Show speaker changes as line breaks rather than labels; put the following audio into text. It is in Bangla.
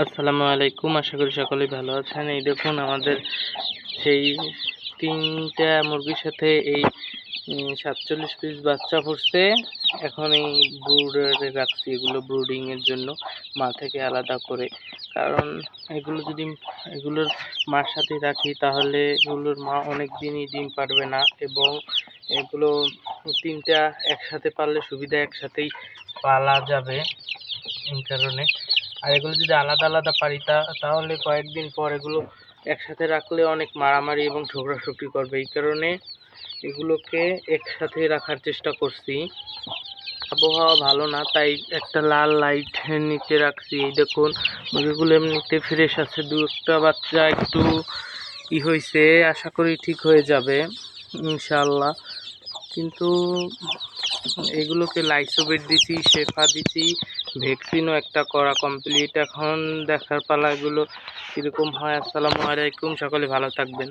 আসসালামু আলাইকুম, আশা করি সকলেই ভালো আছেন। এই দেখুন আমাদের সেই তিনটা মুরগির সাথে এই সাতচল্লিশ পিস বাচ্চা ফুটছে এখন এই ব্রুডারে রাখছি এগুলো ব্রুডিং এর জন্য মা থেকে আলাদা করে। কারণ এগুলো যদি, এগুলোর মার সাথে রাখি, তাহলে এগুলোর মা অনেক দিনই ডিম পারবে না এবং এগুলো তিনটা একসাথে পারলে সুবিধা একসাথেই পালা যাবে। এই কারণে আর এগুলো যদি আলাদা আলাদা পারি, তা, তাহলে কয়েকদিন পর এগুলো একসাথে রাখলে অনেক মারামারি এবং ঝগড়াঝগড়ি করবে। এই কারণে এগুলোকে একসাথে রাখার চেষ্টা করছি। আবহাওয়া ভালো না, তাই একটা লাল লাইট নিচে রাখছি। এই দেখুন, মুরগিগুলো এমনিতে ফ্রেশ আছে। দু একটা বাচ্চা একটু ই হয়েছে আশা করি ঠিক হয়ে যাবে ইনশাল্লাহ কিন্তু এগুলোকে লাইসোবেট দিছি, শেফা দিছি ভ্যাকসিনও একটা করা কমপ্লিট এখন দেখার পালা এগুলো কীরকম হয়? আসসালামু আলাইকুম, সকলে ভালো থাকবেন।